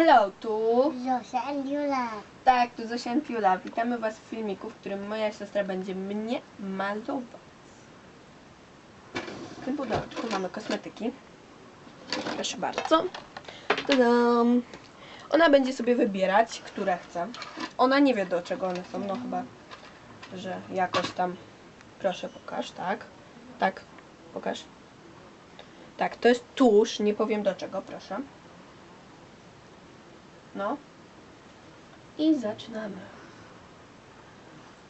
Hello, tu... Zosia and Jula. Tak, tu Zosia i Piula. Witamy Was w filmiku, w którym moja siostra będzie mnie malować. W tym pudełeczku mamy kosmetyki. Proszę bardzo. Tadam. Ona będzie sobie wybierać, które chce. Ona nie wie do czego one są, no chyba, że jakoś tam. Proszę, pokaż, tak. Tak, pokaż. Tak, to jest tusz, nie powiem do czego, proszę. No. I zaczynamy.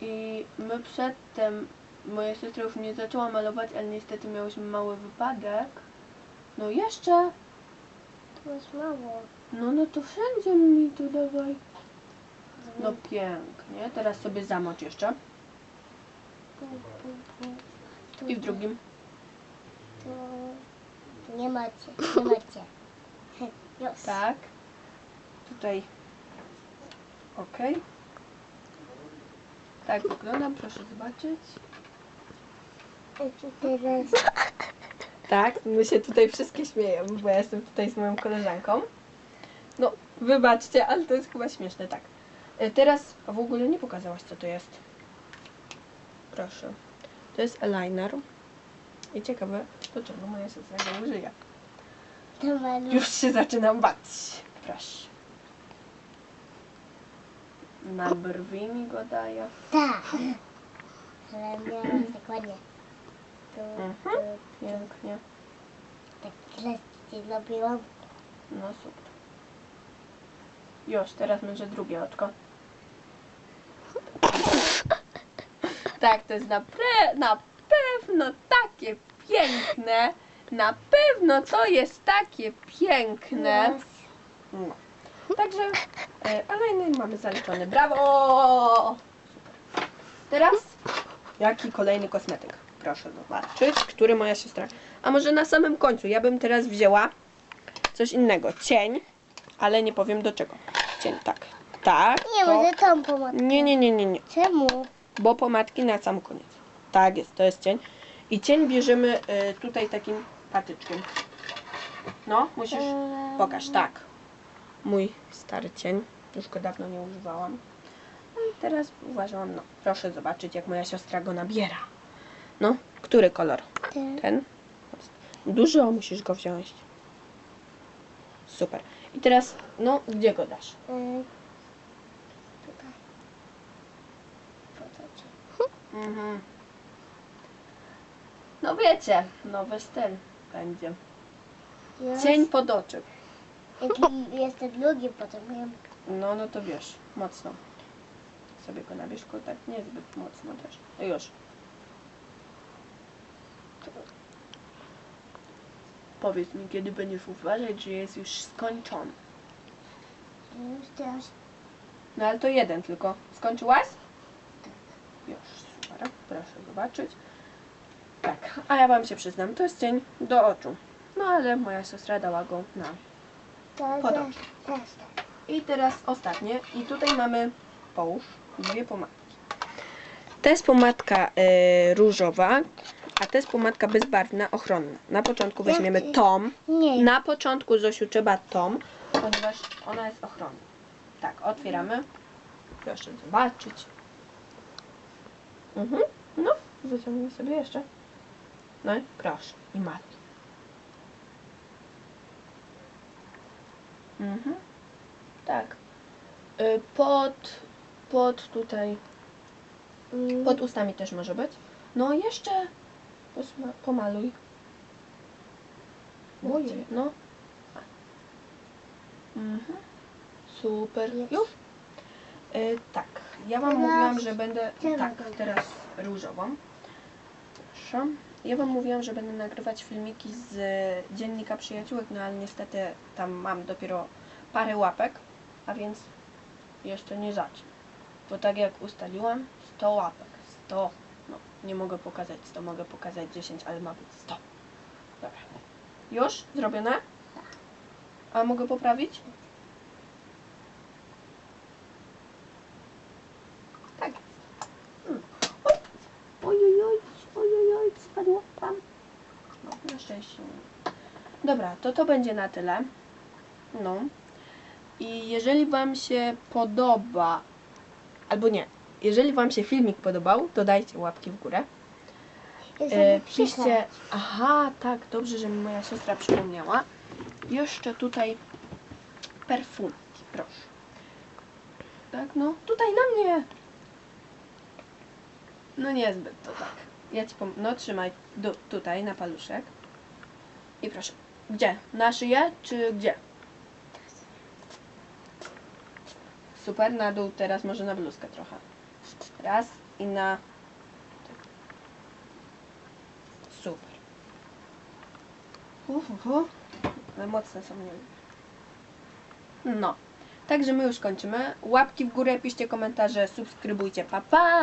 I my przedtem, moja siostra już nie zaczęła malować, ale niestety miałyśmy mały wypadek. No jeszcze, To jest mało. no no to wszędzie mi tu dawaj. No pięknie, teraz sobie zamocz jeszcze. I w drugim. Tu. Tu nie macie, nie macie. Tak. Tutaj. Ok. Tak wygląda, proszę zobaczyć. Tak, my się tutaj wszystkie śmieją, bo ja jestem tutaj z moją koleżanką. No, wybaczcie, ale to jest chyba śmieszne, tak. E, Teraz w ogóle nie pokazałaś, co to jest. Proszę. To jest eyeliner. I ciekawe, do czego moja siostra go użyje. Już się zaczynam bać. Proszę. Na brwi mi go daje. Tak. Ale miałam dokładnie. Tu, Mhm. tu, Pięknie. tak ci zrobiłam. No super. Już, teraz będzie drugie oczko. Tak, to jest na, pre, na pewno takie piękne. Na pewno to jest takie piękne. No. Także e, mamy zaliczony. Brawo! Teraz jaki kolejny kosmetyk? Proszę zobaczyć, który moja siostra. A może na samym końcu? Ja bym teraz wzięła coś innego. Cień, ale nie powiem do czego. Cień, tak. Tak. Nie, to... może tą pomadkę. Nie, nie, nie, nie, nie. Czemu? Bo pomadki na sam koniec. Tak jest, to jest cień. I cień bierzemy e, tutaj takim patyczkiem. No, musisz. Eee, Pokaż, tak. Mój stary cień. Już go dawno nie używałam. No i teraz uważałam, no, proszę zobaczyć, jak moja siostra go nabiera. No, który kolor? Ten. Ten? Dużo musisz go wziąć. Super. I teraz, no, gdzie go dasz? Tutaj. Podać. Mhm. No wiecie, nowy styl będzie. Cień pod oczy. Jaki jest ten drugi potem wiem. No, no to wiesz, mocno. Sobie go nabierz, tylko tak niezbyt mocno też. No Już. Powiedz mi, kiedy będziesz uważać, że jest już skończony. Już teraz. No ale to jeden tylko. Skończyłaś? Już, super. Proszę zobaczyć. Tak, a ja wam się przyznam, to jest cień do oczu. No ale moja siostra dała go na Teraz. I teraz ostatnie. I tutaj mamy połóż dwie pomadki. To jest pomadka e, różowa, a to jest pomadka bezbarwna, ochronna. Na początku weźmiemy tom. Nie. Na początku, Zosiu, trzeba tom, ponieważ ona jest ochronna. Tak, otwieramy. Proszę zobaczyć. Mhm. No, wyciągnij sobie jeszcze. No i proszę. I mat. Mhm. Tak. Y, Pod, pod tutaj, Mm, pod ustami też może być. No jeszcze posma- pomaluj. Ojej. No. Mhm. Super. Jest. Już? Y, tak. Ja wam Teraz mówiłam, że będę. czerwoną. Tak, teraz różową. Proszę. Ja wam mówiłam, że będę nagrywać filmiki z dziennika przyjaciółek, no ale niestety tam mam dopiero parę łapek, a więc jeszcze nie zacznę. Bo tak jak ustaliłam, 100 łapek. 100. No, nie mogę pokazać 100, mogę pokazać 10, ale ma być 100. Dobra. Już? Zrobione? A mogę poprawić? Dobra, to to będzie na tyle. No. I jeżeli Wam się podoba, albo nie, jeżeli Wam się filmik podobał, to dajcie łapki w górę. E, piszcie, aha, tak, dobrze, że mi moja siostra przypomniała. Jeszcze tutaj perfumki, proszę. Tak, no, tutaj na mnie. No niezbyt to tak. Ja ci pom- no trzymaj du- tutaj na paluszek. I proszę. Gdzie? Na szyję czy gdzie? Super, na dół teraz może na bluzkę trochę. Raz i na Super. Hu, hu, hu. Ale mocne są, nie wiem. No. Także my już kończymy. Łapki w górę, piszcie komentarze, subskrybujcie. Pa, pa!